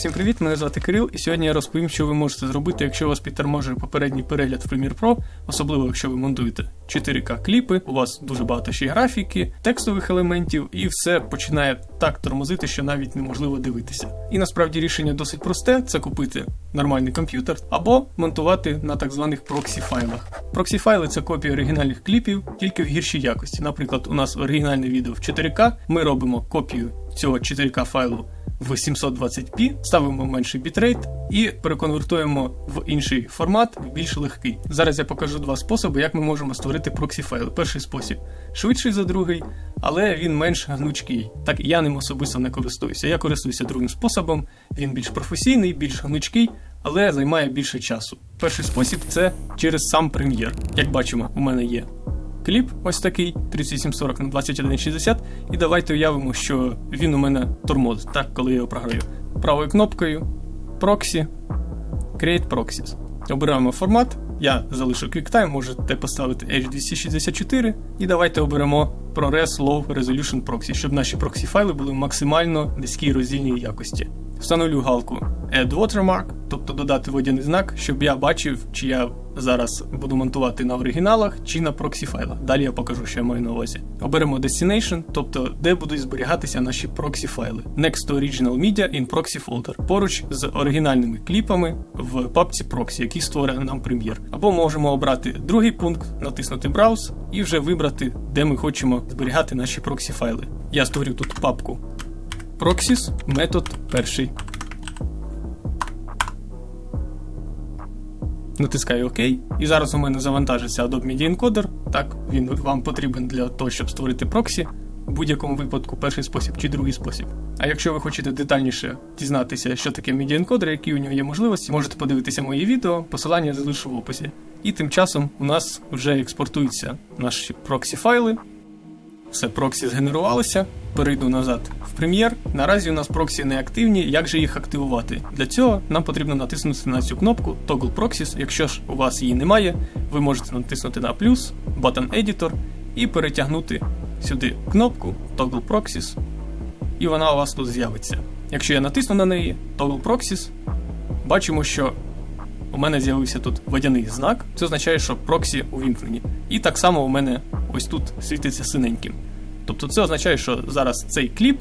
Всім привіт, мене звати Кирил, і сьогодні я розповім, що ви можете зробити, якщо вас підтормажує попередній перегляд в Premiere Pro, особливо якщо ви монтуєте 4К кліпи, у вас дуже багато ще графіки, текстових елементів, і все починає так тормозити, що навіть неможливо дивитися. І насправді рішення досить просте: це купити нормальний комп'ютер або монтувати на так званих проксі файлах. Проксі файли це копії оригінальних кліпів, тільки в гіршій якості. Наприклад, у нас оригінальне відео в 4К, ми робимо копію цього 4К файлу в 720p, ставимо менший бітрейт і переконвертуємо в інший формат, більш легкий. Зараз я покажу два способи, як ми можемо створити проксі файли. Перший спосіб швидший за другий, але він менш гнучкий. Так я ним особисто не користуюся. Я користуюся другим способом, він більш професійний, більш гнучкий. Але займає більше часу. Перший спосіб це через сам прем'єр. Як бачимо, у мене є кліп, ось такий 3840 на 2160. І давайте уявимо, що він у мене тормозить, так, коли я його програю. Правою кнопкою Proxy, Create Proxies. Обираємо формат. Я залишу QuickTime, можете поставити H264. І давайте оберемо ProRes Low Resolution Proxy, щоб наші проксі файли були максимально низькій роздільній якості. Встановлю галку Add Watermark, тобто додати водяний знак, щоб я бачив, чи я зараз буду монтувати на оригіналах чи на проксі файлах. Далі я покажу, що я маю на увазі. Оберемо Destination, тобто де будуть зберігатися наші проксі файли. Next to Original Media in Proxy Folder, поруч з оригінальними кліпами в папці Proxy, які створює нам прем'єр. Або можемо обрати другий пункт, натиснути Browse і вже вибрати, де ми хочемо зберігати наші проксі файли. Я створю тут папку Proxies, метод перший. Натискаю ОК. І зараз у мене завантажиться Adobe Media Encoder. Так, він вам потрібен для того, щоб створити проксі. В будь-якому випадку перший спосіб чи другий спосіб. А якщо ви хочете детальніше дізнатися, що таке Encoder, які у нього є можливості, можете подивитися мої відео, посилання залишу в описі. І тим часом у нас вже експортуються наші проксі файли. Все, проксі згенерувалися. Перейду назад в Premiere. Наразі у нас проксі не активні. Як же їх активувати? Для цього нам потрібно натиснути на цю кнопку Toggle Proxies. Якщо ж у вас її немає, ви можете натиснути на плюс, Button Editor і перетягнути сюди кнопку Toggle Proxies, і вона у вас тут з'явиться. Якщо я натисну на неї, Toggle Proxies, бачимо, що у мене з'явився тут водяний знак. Це означає, що проксі увімкнені. І так само у мене ось тут світиться синеньким. Тобто це означає, що зараз цей кліп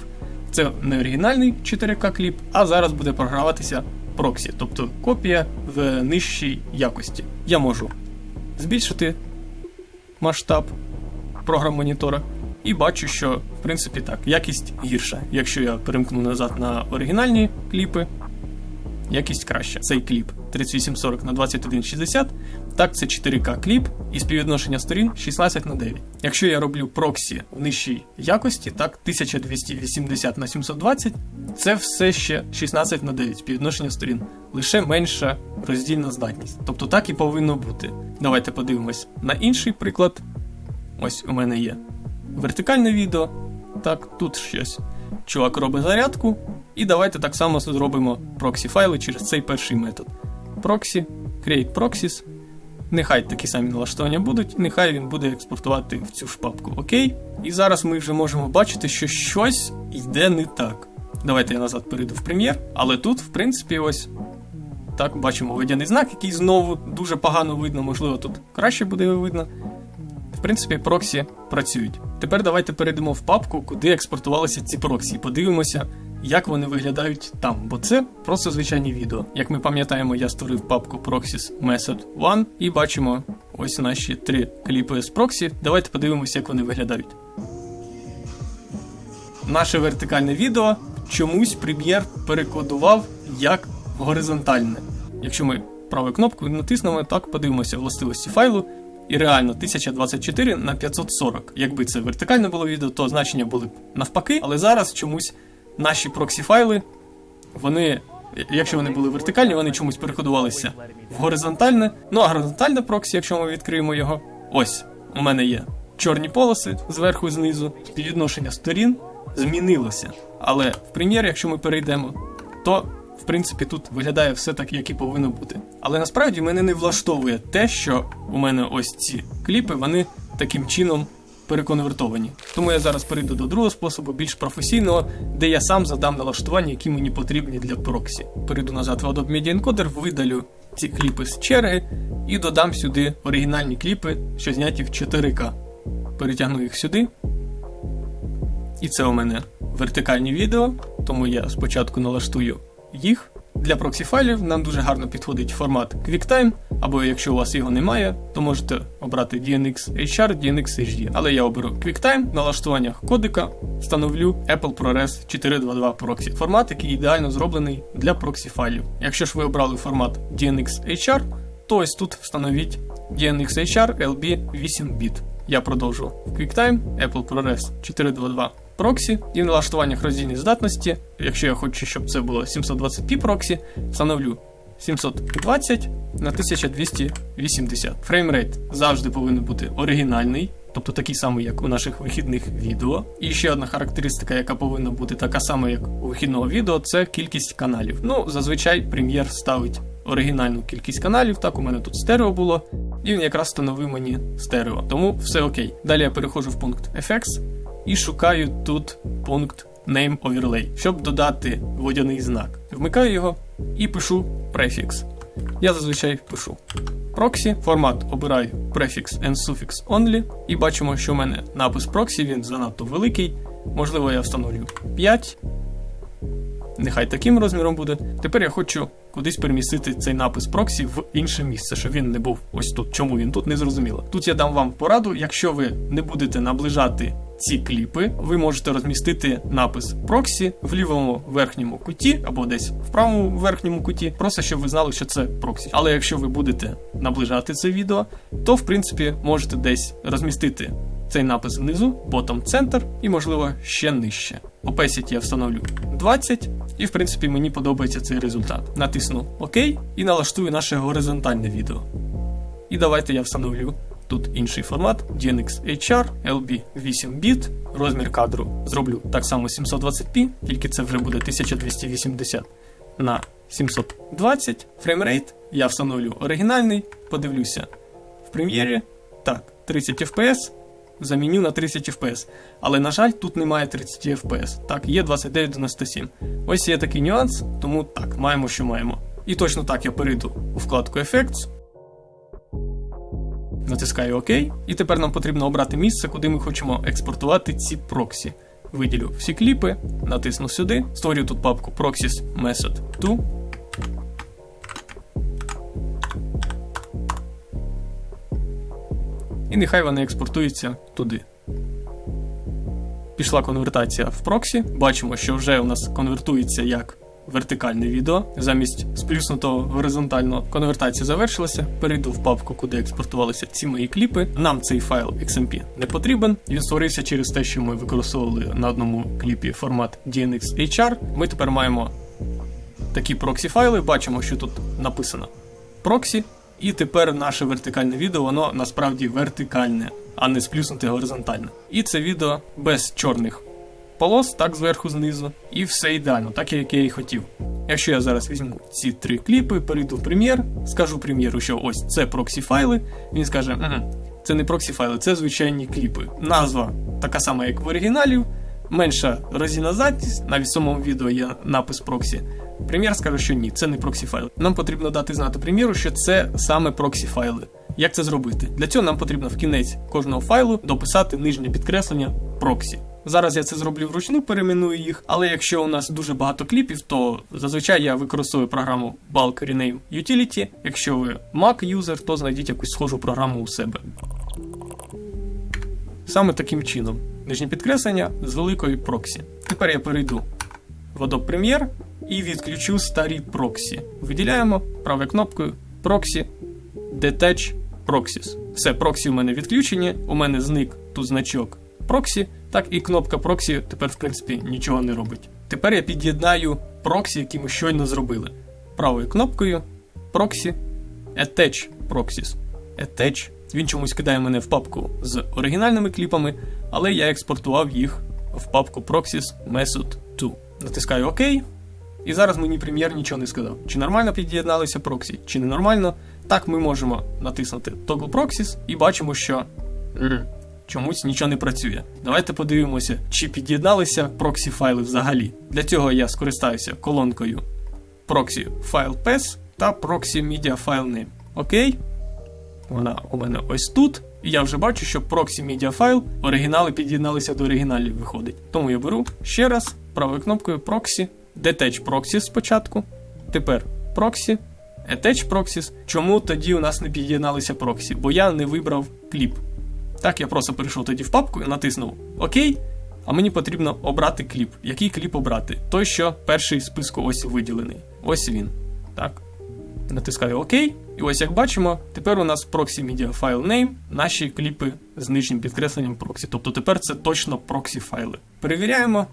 це не оригінальний 4К кліп, а зараз буде програватися проксі, тобто копія в нижчій якості. Я можу збільшити масштаб програм монітора. І бачу, що в принципі так, якість гірша. Якщо я перемкну назад на оригінальні кліпи, якість краща. Цей кліп 3840 на 2160. Так, це 4К кліп і співвідношення сторін 16 на 9. Якщо я роблю проксі в нижчій якості, так, 1280 на 720, це все ще 16 на 9 співвідношення сторін. Лише менша роздільна здатність. Тобто так і повинно бути. Давайте подивимось на інший приклад. Ось у мене є вертикальне відео. Так, тут щось. Чувак робить зарядку. І давайте так само зробимо проксі файли через цей перший метод. Proxy, Create Proxies. Нехай такі самі налаштування будуть, нехай він буде експортувати в цю ж папку. Окей. І зараз ми вже можемо бачити, що щось йде не так. Давайте я назад перейду в прем'єр, але тут, в принципі, ось так бачимо водяний знак, який знову дуже погано видно, можливо, тут краще буде видно. В принципі, проксі працюють. Тепер давайте перейдемо в папку, куди експортувалися ці проксі, подивимося, як вони виглядають там, бо це просто звичайні відео. Як ми пам'ятаємо, я створив папку Proxies Method 1 і бачимо ось наші три кліпи з проксі. Давайте подивимося, як вони виглядають. Наше вертикальне відео чомусь Premiere перекодував як горизонтальне. Якщо ми правою кнопкою натиснемо, так подивимося властивості файлу. І реально 1024 на 540. Якби це вертикальне було відео, то значення були б навпаки, але зараз чомусь наші проксі файли, вони, якщо вони були вертикальні, вони чомусь переходувалися в горизонтальне. Ну а горизонтальне проксі, якщо ми відкриємо його, ось у мене є чорні полоси зверху і знизу, співвідношення сторін змінилося. Але в прем'єр, якщо ми перейдемо, то в принципі тут виглядає все так, як і повинно бути. Але насправді мене не влаштовує те, що у мене ось ці кліпи, вони таким чином переконвертовані. Тому я зараз перейду до другого способу, більш професійного, де я сам задам налаштування, які мені потрібні для проксі. Перейду назад в Adobe Media Encoder, видалю ці кліпи з черги і додам сюди оригінальні кліпи, що зняті в 4К. Перетягну їх сюди. І це у мене вертикальні відео, тому я спочатку налаштую їх. Для проксі файлів нам дуже гарно підходить формат QuickTime, або якщо у вас його немає, то можете обрати DNX HR, DNX HD. Але я оберу QuickTime, в налаштуваннях кодика встановлю Apple ProRes 422 Proxy. Формат, який ідеально зроблений для проксі файлів. Якщо ж ви обрали формат DNX HR, то ось тут встановіть DNX HR LB 8 біт. Я продовжу QuickTime, Apple ProRes 422 проксі і в налаштуваннях роздільної здатності, якщо я хочу, щоб це було 720p проксі, встановлю 720 на 1280. Фреймрейт завжди повинен бути оригінальний, тобто такий самий, як у наших вихідних відео. І ще одна характеристика, яка повинна бути така сама, як у вихідного відео, це кількість каналів. Ну, зазвичай прем'єр ставить оригінальну кількість каналів. Так, у мене тут стерео було, і він якраз встановив мені стерео. Тому все окей. Далі я переходжу в пункт FX і шукаю тут пункт Name Overlay, щоб додати водяний знак. Вмикаю його і пишу префікс. Я зазвичай пишу проксі, формат обираю префікс and suffix only, і бачимо, що в мене напис проксі, він занадто великий. Можливо, я встановлю 5. Нехай таким розміром буде. Тепер я хочу кудись перемістити цей напис проксі в інше місце, щоб він не був ось тут. Чому він тут не зрозуміло. Тут я дам вам пораду, якщо ви не будете наближати ці кліпи, ви можете розмістити напис проксі в лівому верхньому куті або десь в правому верхньому куті, просто щоб ви знали, що це проксі. Але якщо ви будете наближати це відео, то в принципі можете десь розмістити цей напис внизу, bottom центр і, можливо, ще нижче. Opacity я встановлю 20, і в принципі мені подобається цей результат. Натисну ОК і налаштую наше горизонтальне відео. І давайте я встановлю тут інший формат DNX HR LB 8 біт. Розмір кадру зроблю так само 720p, тільки це вже буде 1280 на 720. Фреймрейт я встановлю оригінальний, подивлюся в прем'єрі. Так, 30 FPS. Заміню на 30 FPS. Але, на жаль, тут немає 30 FPS. Так, є 2997. Ось є такий нюанс, тому так, маємо, що маємо. І точно так я перейду у вкладку Effects. Натискаю ОК. І тепер нам потрібно обрати місце, куди ми хочемо експортувати ці проксі. Виділю всі кліпи, натисну сюди, створю тут папку Proxies Method 2. І нехай вони експортуються туди. Пішла конвертація в проксі. Бачимо, що вже у нас конвертується як вертикальне відео. Замість сплюснутого горизонтального конвертація завершилася. Перейду в папку, куди експортувалися ці мої кліпи. Нам цей файл XMP не потрібен. Він створився через те, що ми використовували на одному кліпі формат DNX HR. Ми тепер маємо такі проксі файли. Бачимо, що тут написано проксі. І тепер наше вертикальне відео, воно насправді вертикальне, а не сплюснуте горизонтальне. І це відео без чорних полос, так зверху знизу. І все ідеально, так як я і хотів. Якщо я зараз візьму ці три кліпи, перейду в прем'єр, скажу прем'єру, що ось це проксі файли, він скаже, угу, це не проксі файли, це звичайні кліпи. Назва така сама, як в оригіналі, менша розіна здатність, навіть в самому відео є напис проксі. Прем'єр скаже, що ні, це не проксі файли. Нам потрібно дати знати прем'єру, що це саме проксі файли. Як це зробити? Для цього нам потрібно в кінець кожного файлу дописати нижнє підкреслення проксі. Зараз я це зроблю вручну, перейменую їх, але якщо у нас дуже багато кліпів, то зазвичай я використовую програму Bulk Rename Utility. Якщо ви Mac юзер, то знайдіть якусь схожу програму у себе. Саме таким чином. Нижнє підкреслення з великої проксі. Тепер я перейду в Adobe Premiere і відключу старі проксі. Виділяємо правою кнопкою Proxy Detach Proxies. Все, проксі у мене відключені, у мене зник тут значок проксі, так і кнопка проксі тепер, в принципі, нічого не робить. Тепер я під'єднаю проксі, які ми щойно зробили. Правою кнопкою Proxy Attach Proxies. Attach. Він чомусь кидає мене в папку з оригінальними кліпами, але я експортував їх в папку Proxies Method 2. Натискаю ОК. І зараз мені прем'єр нічого не сказав. Чи нормально під'єдналися проксі, чи не нормально. Так ми можемо натиснути Toggle Proxies і бачимо, що чомусь нічого не працює. Давайте подивимося, чи під'єдналися проксі файли взагалі. Для цього я скористаюся колонкою proxy file path та proxy media file name. Окей? Вона у мене ось тут. І я вже бачу, що proxy media file оригінали під'єдналися до оригіналів виходить. Тому я беру ще раз правою кнопкою proxy, detach proxies спочатку. Тепер proxy, attach proxies. Чому тоді у нас не під'єдналися проксі? Бо я не вибрав кліп. Так, я просто перейшов тоді в папку і натиснув ОК. А мені потрібно обрати кліп. Який кліп обрати? Той, що перший з списку ось виділений. Ось він. Так. Натискаю ОК. І ось як бачимо, тепер у нас proxy media file name, наші кліпи з нижнім підкресленням proxy. Тобто тепер це точно proxy файли. Перевіряємо.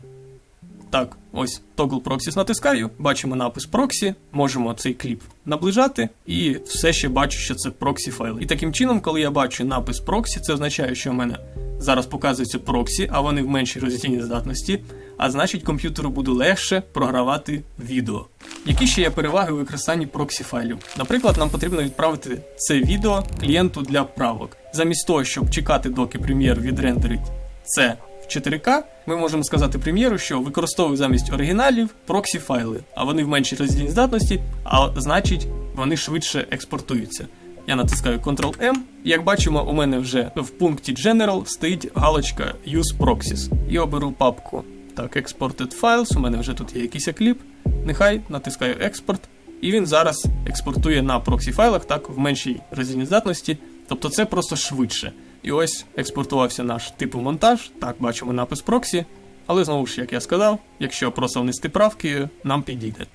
Так, ось Toggle Proxies натискаю, бачимо напис Proxy, можемо цей кліп наближати, і все ще бачу, що це proxy файли. І таким чином, коли я бачу напис Proxy, це означає, що в мене зараз показується Proxy, а вони в меншій роздільній здатності, а значить комп'ютеру буде легше програвати відео. Які ще є переваги у використанні проксі файлів? Наприклад, нам потрібно відправити це відео клієнту для правок. Замість того, щоб чекати, доки прем'єр відрендерить це в 4К, ми можемо сказати прем'єру, що використовую замість оригіналів проксі файли, а вони в меншій роздільній здатності, а значить вони швидше експортуються. Я натискаю Ctrl-M, як бачимо, у мене вже в пункті General стоїть галочка Use Proxies. І оберу папку. Так, Exported Files, у мене вже тут є якийсь кліп. Нехай натискаю експорт, і він зараз експортує на проксі файлах, так, в меншій роздільній здатності. Тобто це просто швидше. І ось експортувався наш типу монтаж. Так, бачимо напис проксі. Але знову ж, як я сказав, якщо просто внести правки, нам підійде.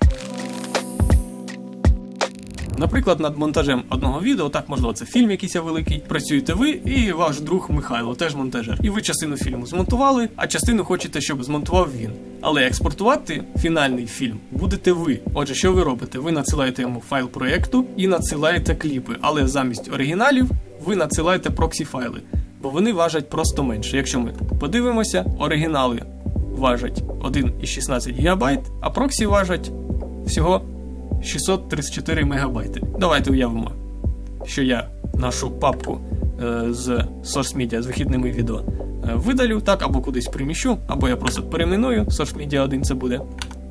Наприклад, над монтажем одного відео, так можливо, це фільм якийсь великий. Працюєте ви і ваш друг Михайло, теж монтажер. І ви частину фільму змонтували, а частину хочете, щоб змонтував він. Але експортувати фінальний фільм будете ви. Отже, що ви робите? Ви надсилаєте йому файл проєкту і надсилаєте кліпи, але замість оригіналів ви надсилаєте проксі файли, бо вони важать просто менше. Якщо ми подивимося, оригінали важать 1,16 ГБ, а проксі важать всього 634 мегабайти. Давайте уявимо, що я нашу папку е, з Source Media з вихідними відео е, видалю, так, або кудись приміщу, або я просто перейменую, Source Media 1 це буде.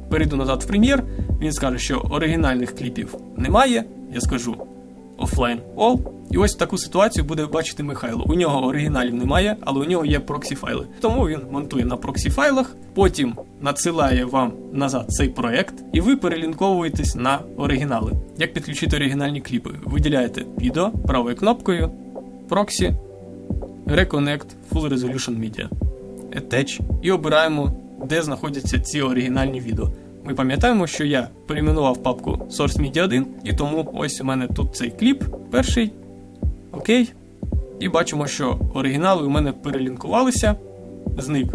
Перейду назад в прем'єр, він скаже, що оригінальних кліпів немає. Я скажу offline all. І ось таку ситуацію буде бачити Михайло. У нього оригіналів немає, але у нього є проксі файли. Тому він монтує на проксі файлах, потім надсилає вам назад цей проект, і ви перелінковуєтесь на оригінали. Як підключити оригінальні кліпи? Виділяєте відео правою кнопкою, проксі, Reconnect Full Resolution Media, Attach і обираємо, де знаходяться ці оригінальні відео. Ми пам'ятаємо, що я перейменував папку Source Media 1, і тому ось у мене тут цей кліп перший. Окей. І бачимо, що оригінали у мене перелінкувалися, зник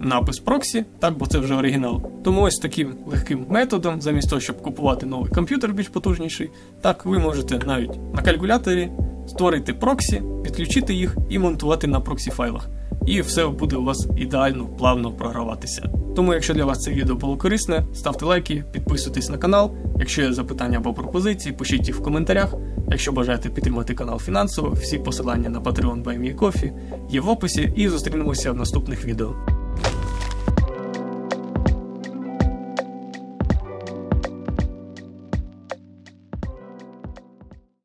напис проксі, так, бо це вже оригінал. Тому ось таким легким методом, замість того, щоб купувати новий комп'ютер більш потужніший, так ви можете навіть на калькуляторі створити проксі, підключити їх і монтувати на проксі файлах. І все буде у вас ідеально плавно програватися. Тому, якщо для вас це відео було корисне, ставте лайки, підписуйтесь на канал. Якщо є запитання або пропозиції, пишіть їх в коментарях. Якщо бажаєте підтримати канал фінансово, всі посилання на Patreon BuyMeCoffee є в описі і зустрінемося в наступних відео.